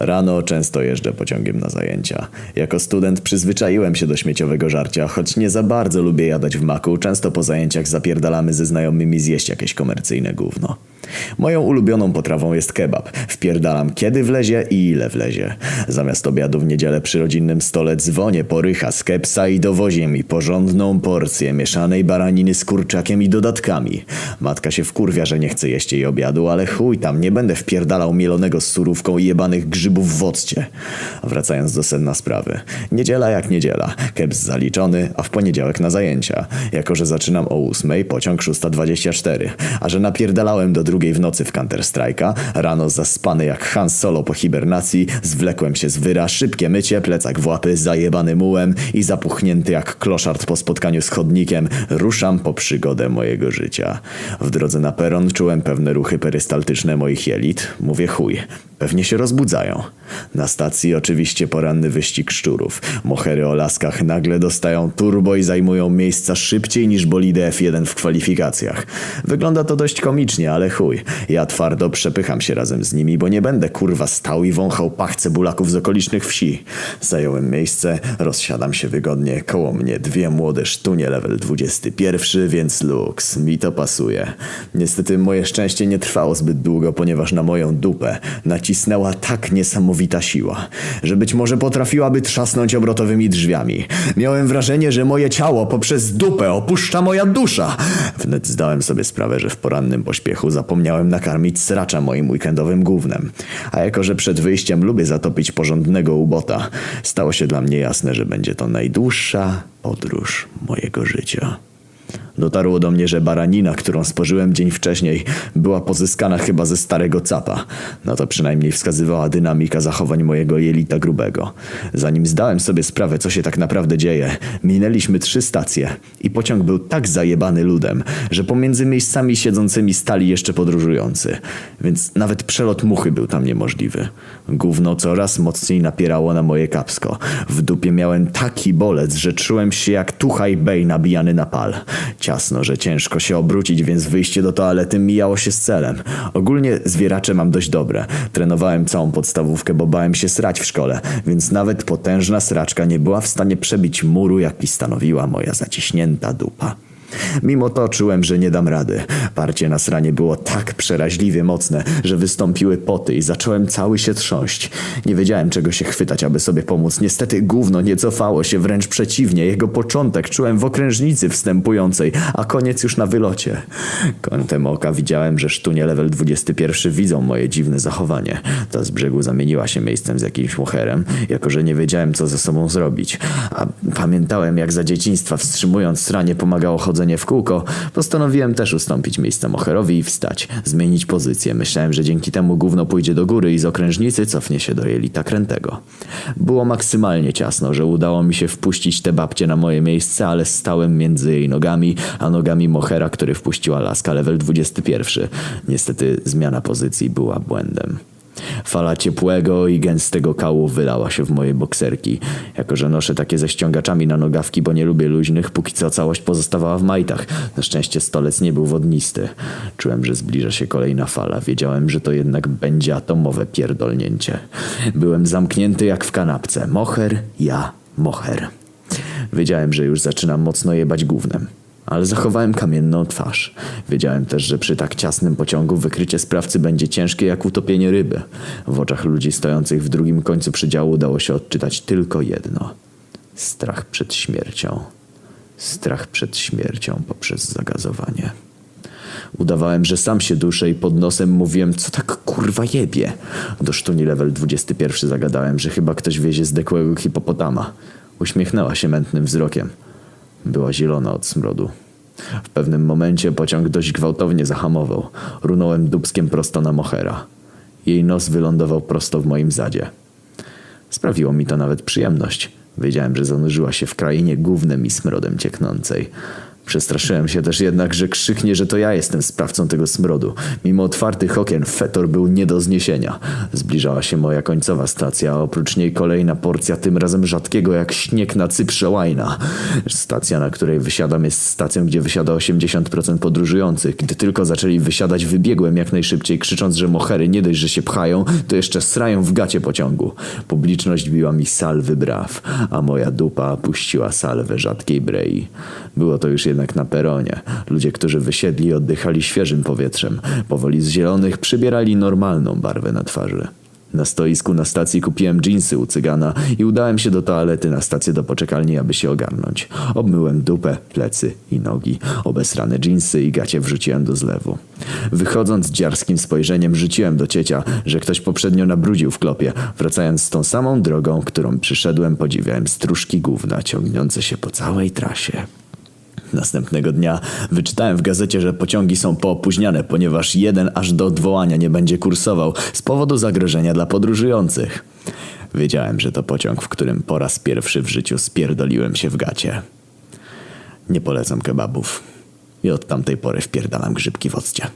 Rano często jeżdżę pociągiem na zajęcia. Jako student przyzwyczaiłem się do śmieciowego żarcia, choć nie za bardzo lubię jadać w maku, często po zajęciach zapierdalamy ze znajomymi zjeść jakieś komercyjne gówno. Moją ulubioną potrawą jest kebab. Wpierdalam kiedy wlezie i ile wlezie. Zamiast obiadu w niedzielę przy rodzinnym stole dzwonię po rycha z kepsa i dowozi mi porządną porcję mieszanej baraniny z kurczakiem i dodatkami. Matka się wkurwia, że nie chce jeść jej obiadu, ale chuj tam, nie będę wpierdalał mielonego z surówką i jebanych grzybów w occie. Wracając do sedna sprawy. Niedziela jak niedziela. Keps zaliczony, a w poniedziałek na zajęcia. Jako, że zaczynam o 8, pociąg 6.24. A że napierdalałem do drugiej w nocy w Counter-Strike'a, rano zaspany jak Han Solo po hibernacji, zwlekłem się z wyra, szybkie mycie, plecak w łapy, zajebany mułem i zapuchnięty jak kloszard po spotkaniu z chodnikiem, ruszam po przygodę mojego życia. W drodze na peron czułem pewne ruchy perystaltyczne moich jelit. Mówię chuj, pewnie się rozbudzają. Na stacji oczywiście poranny wyścig szczurów. Mohery o laskach nagle dostają turbo i zajmują miejsca szybciej niż bolidy F1 w kwalifikacjach. Wygląda to dość komicznie, ale chuj. Ja twardo przepycham się razem z nimi, bo nie będę kurwa stał i wąchał pach cebulaków z okolicznych wsi. Zająłem miejsce, rozsiadam się wygodnie, koło mnie dwie młode sztunie level 21, więc luks, mi to pasuje. Niestety moje szczęście nie trwało zbyt długo, ponieważ na moją dupę nacisnęła tak niesamowita siła, że być może potrafiłaby trzasnąć obrotowymi drzwiami. Miałem wrażenie, że moje ciało poprzez dupę opuszcza moja dusza. Wnet zdałem sobie sprawę, że w porannym pośpiechu zapomniałem nakarmić sracza moim weekendowym gównem. A jako, że przed wyjściem lubię zatopić porządnego ubota, stało się dla mnie jasne, że będzie to najdłuższa podróż mojego życia. Dotarło do mnie, że baranina, którą spożyłem dzień wcześniej, była pozyskana chyba ze starego capa. No to przynajmniej wskazywała dynamika zachowań mojego jelita grubego. Zanim zdałem sobie sprawę, co się tak naprawdę dzieje, minęliśmy trzy stacje i pociąg był tak zajebany ludem, że pomiędzy miejscami siedzącymi stali jeszcze podróżujący. Więc nawet przelot muchy był tam niemożliwy. Gówno coraz mocniej napierało na moje kapsko. W dupie miałem taki bolec, że czułem się jak tuchaj bej nabijany na pal. Ciasno, że ciężko się obrócić, więc wyjście do toalety mijało się z celem. Ogólnie zwieracze mam dość dobre. Trenowałem całą podstawówkę, bo bałem się srać w szkole, więc nawet potężna sraczka nie była w stanie przebić muru, jaki stanowiła moja zaciśnięta dupa. Mimo to czułem, że nie dam rady. Parcie na sranie było tak przeraźliwie mocne, że wystąpiły poty i zacząłem cały się trząść. Nie wiedziałem czego się chwytać, aby sobie pomóc. Niestety gówno nie cofało się, wręcz przeciwnie. Jego początek czułem w okrężnicy wstępującej, a koniec już na wylocie. Kątem oka widziałem, że sztunie level 21 widzą moje dziwne zachowanie. Ta z brzegu zamieniła się miejscem z jakimś moherem, jako że nie wiedziałem co ze sobą zrobić. A pamiętałem jak za dzieciństwa wstrzymując sranie pomagało chodzenie w kółko, postanowiłem też ustąpić miejsca moherowi i wstać, zmienić pozycję. Myślałem, że dzięki temu gówno pójdzie do góry i z okrężnicy cofnie się do jelita krętego. Było maksymalnie ciasno, że udało mi się wpuścić te babcie na moje miejsce, ale stałem między jej nogami, a nogami mohera, który wpuściła laska level 21. Niestety zmiana pozycji była błędem. Fala ciepłego i gęstego kału wylała się w moje bokserki. Jako, że noszę takie ze ściągaczami na nogawki, bo nie lubię luźnych, póki co całość pozostawała w majtach. Na szczęście stolec nie był wodnisty. Czułem, że zbliża się kolejna fala. Wiedziałem, że to jednak będzie atomowe pierdolnięcie. Byłem zamknięty jak w kanapce. Moher, ja, moher. Wiedziałem, że już zaczynam mocno jebać gównem. Ale zachowałem kamienną twarz. Wiedziałem też, że przy tak ciasnym pociągu wykrycie sprawcy będzie ciężkie jak utopienie ryby. W oczach ludzi stojących w drugim końcu przedziału dało się odczytać tylko jedno. Strach przed śmiercią. Strach przed śmiercią poprzez zagazowanie. Udawałem, że sam się duszę i pod nosem mówiłem, co tak kurwa jebie. Do sztuni level 21 zagadałem, że chyba ktoś wiezie zdekłego hipopotama. Uśmiechnęła się mętnym wzrokiem. Była zielona od smrodu. W pewnym momencie pociąg dość gwałtownie zahamował. Runąłem dubskiem prosto na Mohera. Jej nos wylądował prosto w moim zadzie. Sprawiło mi to nawet przyjemność. Wiedziałem, że zanurzyła się w krainie gównem i smrodem cieknącej. Przestraszyłem się też jednak, że krzyknie, że to ja jestem sprawcą tego smrodu. Mimo otwartych okien fetor był nie do zniesienia. Zbliżała się moja końcowa stacja, a oprócz niej kolejna porcja, tym razem rzadkiego jak śnieg na Cyprze łajna. Stacja, na której wysiadam jest stacją, gdzie wysiada 80% podróżujących. Gdy tylko zaczęli wysiadać, wybiegłem jak najszybciej, krzycząc, że mohery nie dość, że się pchają, to jeszcze srają w gacie pociągu. Publiczność biła mi salwy braw, a moja dupa puściła salwę rzadkiej brei. Było to już jednak na peronie. Ludzie, którzy wysiedli, oddychali świeżym powietrzem. Powoli z zielonych przybierali normalną barwę na twarzy. Na stoisku na stacji kupiłem dżinsy u cygana i udałem się do toalety na stację do poczekalni, aby się ogarnąć. Obmyłem dupę, plecy i nogi. Obesrane dżinsy i gacie wrzuciłem do zlewu. Wychodząc dziarskim spojrzeniem rzuciłem do ciecia, że ktoś poprzednio nabrudził w klopie. Wracając tą samą drogą, którą przyszedłem, podziwiałem stróżki gówna ciągnące się po całej trasie. Następnego dnia wyczytałem w gazecie, że pociągi są poopóźniane, ponieważ jeden aż do odwołania nie będzie kursował z powodu zagrożenia dla podróżujących. Wiedziałem, że to pociąg, w którym po raz pierwszy w życiu spierdoliłem się w gacie. Nie polecam kebabów. I od tamtej pory wpierdalam grzybki w occie.